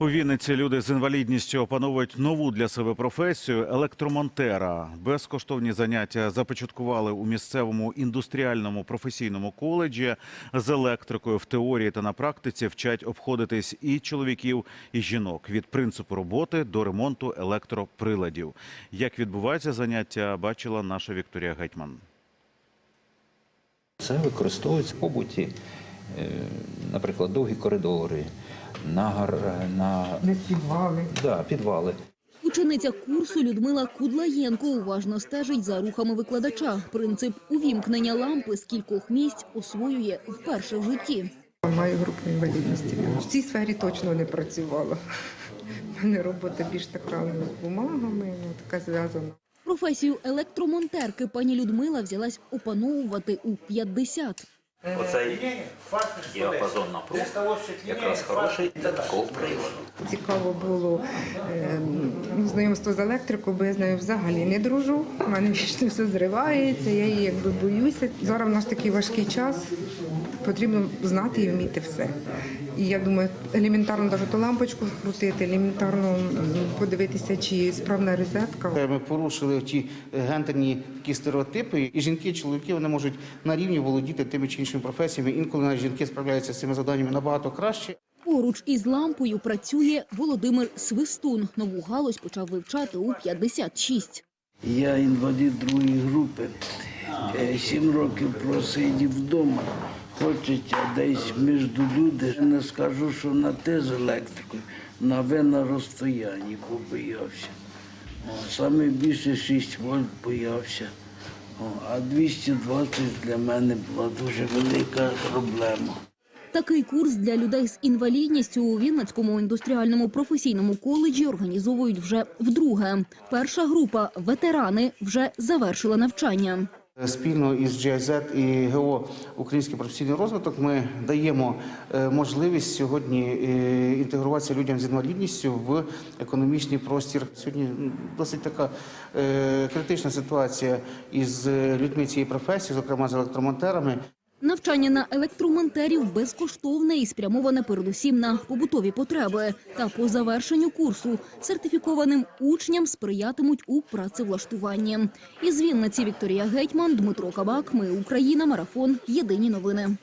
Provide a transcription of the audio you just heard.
У Вінниці люди з інвалідністю опановують нову для себе професію електромонтера. Безкоштовні заняття започаткували у місцевому індустріальному професійному коледжі. З електрикою в теорії та на практиці вчать обходитись і чоловіків, і жінок від принципу роботи до ремонту електроприладів. Як відбуваються заняття, бачила наша Вікторія Гетьман. Це використовується побуті, наприклад, довгі коридори, на, на не співали. да, підвали. Учениця курсу Людмила Кудлаєнко уважно стежить за рухами викладача. Принцип увімкнення лампи з кількох місць освоює вперше в житті. Маю групу інвалідності. В цій сфері точно не працювала. У мене робота більш така з бумагами, така зв'язана. Професію електромонтерки пані Людмила взялась опановувати у 50. Оцей діапазон напруг якраз хороший для такого приладу. Цікаво було е, ну, знайомство з електрикою, бо я з нею взагалі не дружу. У мене вічно все зривається, я її якби боюся. Зараз в нас такий важкий час, потрібно знати і вміти все. І я думаю, елементарно навіть ту лампочку вкрутити, елементарно подивитися, чи справна розетка. Е, Ми порушили ті е, гендерні такі стереотипи. І жінки, і чоловіки вони можуть на рівні володіти тими чи іншими професіями. Інколи навіть жінки справляються з цими завданнями набагато краще. Поруч із лампою працює Володимир Свистун. Нову галузь почав вивчати у 56. Я інвалід другої групи. Е, Сім років просидів вдома. Хочеться десь між люди. Не скажу, що на те з електрикою, на ви на розстоянні побоявся. Саме більше 6 вольт боявся. А 220 для мене була дуже велика проблема. Такий курс для людей з інвалідністю у Вінницькому індустріальному професійному коледжі організовують вже вдруге. Перша група ветерани вже завершила навчання. Е, Спільно із GIZ і ГО Український професійний розвиток ми даємо е, можливість сьогодні е, інтегруватися людям з інвалідністю в економічний простір. Сьогодні досить така критична ситуація із людьми цієї професії, зокрема з електромонтерами. Навчання на електромонтерів безкоштовне і спрямоване передусім на побутові потреби. Та по завершенню курсу сертифікованим учням сприятимуть у працевлаштуванні. Із Вінниці Вікторія Гетьман, Дмитро Кабак. Ми Україна. Марафон. Єдині новини.